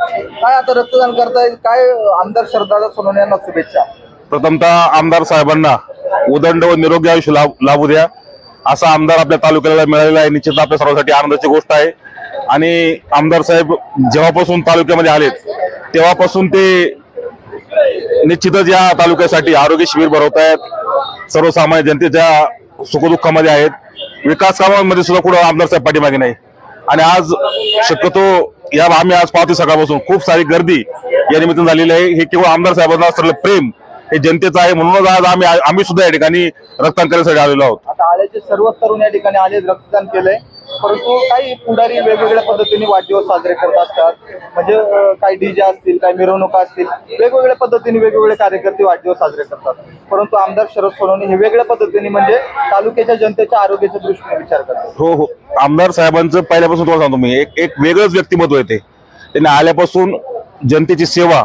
काय आता रक्तदान करताय? काय आमदार श्रद्धा सोनवणे यांना शुभेच्छा. प्रथमतः आमदार साहेबांना उदंड व निरोगी आयुष्य लाभू द्या. असा आमदार आपल्या तालुक्याला मिळालेला आहे. निश्चित आपल्या सर्वांसाठी आनंदाची गोष्ट आहे. आणि आमदार साहेब जेव्हापासून तालुक्यामध्ये आलेत तेव्हापासून ते निश्चितच या तालुक्यासाठी आरोग्य शिबिर भरवत आहेत. सर्वसामान्य जनतेच्या सुखदुःखामध्ये आहेत. विकास कामांमध्ये सुद्धा कुठं आमदार साहेब पाठीमागे नाही. आणि आज शक्यतो या आम्ही आज पाहतो सकाळपासून. खूप सारी गर्दी या निमित्तानं झालेली आहे. हे केवळ आमदार साहेबांना असलेलं प्रेम हे जनतेचं आहे. म्हणूनच आज आम्ही आम्ही सुद्धा या ठिकाणी रक्तदान करण्यासाठी आलेलो आहोत. आता आल्याचे सर्व तरुण या ठिकाणी आले रक्तदान केलंय. परंतु काही पुढारी वेगवेगळ्या पद्धतीने वाढदिवस साजरे करत असतात. म्हणजे काही डीजे असतील काही मिरवणुका असतील वेगवेगळ्या पद्धतीने वेगवेगळे कार्यकर्ते वाढदिवस साजरे करतात. परंतु आमदार शरद सोनवणे हे वेगळ्या पद्धतीने म्हणजे तालुक्याच्या जनतेच्या आरोग्याच्या दृष्टीने विचार करतात. हो हो. आमदार साहेबांचं पहिल्यापासून तुम्हाला सांगतो मी एक एक वेगळंच व्यक्तिमत्व येते त्यांनी आल्यापासून जनतेची सेवा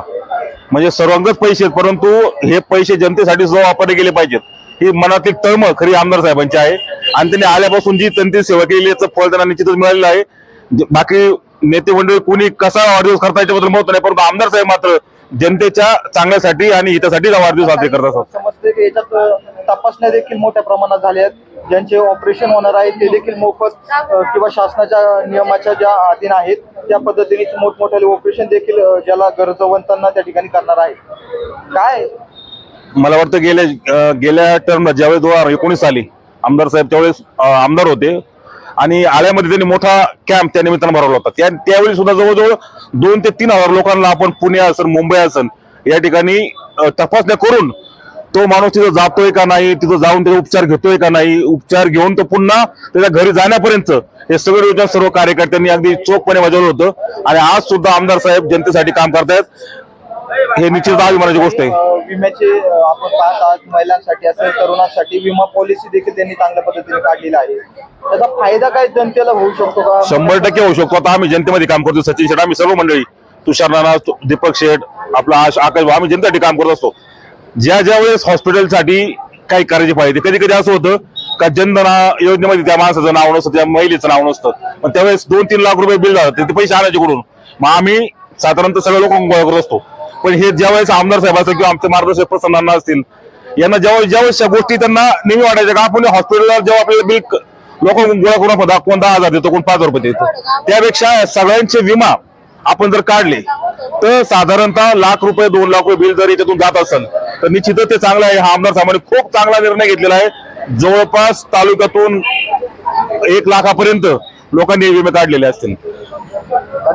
म्हणजे सर्वांगच पैसे आहेत परंतु हे पैसे जनतेसाठी जो वापरले गेले पाहिजेत. ही मनातली तळमळ खरी आमदार साहेबांची आहे. आणि त्यांनी आल्यापासून जी त्यांची सेवा केली याचं फळ त्यांना निश्चितच मिळालेलं आहे. जे- बाकी नेते मंडळी कुणी कसा वाढदिवस करता याच्याबद्दल महत्त्व नाही परंतु आमदार साहेब मात्र जनतेच्या चांगल्यासाठी आणि हितासाठी वाढदिवस साजरे करत असतात. समजते की याच्यात तपासण्या देखील मोठ्या प्रमाणात झाल्या आहेत. ज्यांचे ऑपरेशन होणार आहे ते देखील मोफत किंवा शासनाच्या नियमाच्या ज्या अधीन आहेत त्या पद्धतीने मोठमोठ्याले ऑपरेशन देखील ज्याला गरजवंतांना त्या ठिकाणी करणार आहे. काय मला वाटतं गेल्या गेल्या टर्मला ज्यावेळेस दोन हजार एकोणीस साली आमदार साहेब त्यावेळेस आमदार होते. आणि आळ्यामध्ये त्यांनी मोठा कॅम्प त्या निमित्तानं भरवला होता. त्या त्यावेळी सुद्धा जवळजवळ दोन ते तीन हजार लोकांना आपण पुणे असन मुंबई असन या ठिकाणी तपासण्या करून तो माणूस तिथं जातोय का नाही तिथं जाऊन त्याचा उपचार घेतोय का नाही उपचार घेऊन तो पुन्हा त्याच्या घरी जाण्यापर्यंत हे सगळं योजना सर्व कार्यकर्त्यांनी अगदी चोखपणे बजावलं होतं. आणि आज सुद्धा आमदार साहेब जनतेसाठी काम करतायत. हे निश्चित अभिमानाची गोष्ट आहे. विम्याचे आपण पाहत आहात महिलांसाठी असेल तरुणांसाठी विमा पॉलिसी देखील त्यांनी चांगल्या पद्धतीने काढलेला आहे. त्याचा फायदा काय जनतेला होऊ शकतो का? शंभर टक्के होऊ शकतो. आता आम्ही जनतेमध्ये काम करतो. सचिन शेठ आम्ही सर्व मंडळी तुषार नाना तु- दीपक शेठ आपला आश- आकाश भाऊ, आम्ही जनतेसाठी काम करत असतो. ज्या ज्या वेळेस हॉस्पिटलसाठी काही करायची पाहिजे कधी कधी असं होतं का जनधना योजनेमध्ये त्या माणसाचं नाव नसतं त्या महिलेचं नाव नसतं. पण त्यावेळेस दोन तीन लाख रुपये बिल झालं ते पैसे आणायचे कुठून? मग आम्ही साधारणतः सगळे लोक गोळा करत असतो. पण हे ज्यावेळेस आमदार साहेब असतील किंवा आमचे मार्गदर्शक प्रसन्नांना असतील यांना ज्यावेळेस ज्यावेळेस गोष्टी त्यांना नेहमी वाटायच्या का आपण हॉस्पिटलला जेव्हा आपल्याला बिल लोक गोळा करून कोण दहा हजार देतो कोण पाच हजार रुपये देतो. त्यापेक्षा सगळ्यांचे विमा आपण जर काढले तर साधारणतः लाख रुपये दोन लाख रुपये बिल जर याच्यातून जात असेल तर निश्चितच ते चांगलं आहे. हा आमदार साहेबांनी खूप चांगला निर्णय घेतलेला आहे. जवळपास तालुक्यातून एक लाखापर्यंत लोकांनी विमे काढलेले असतील.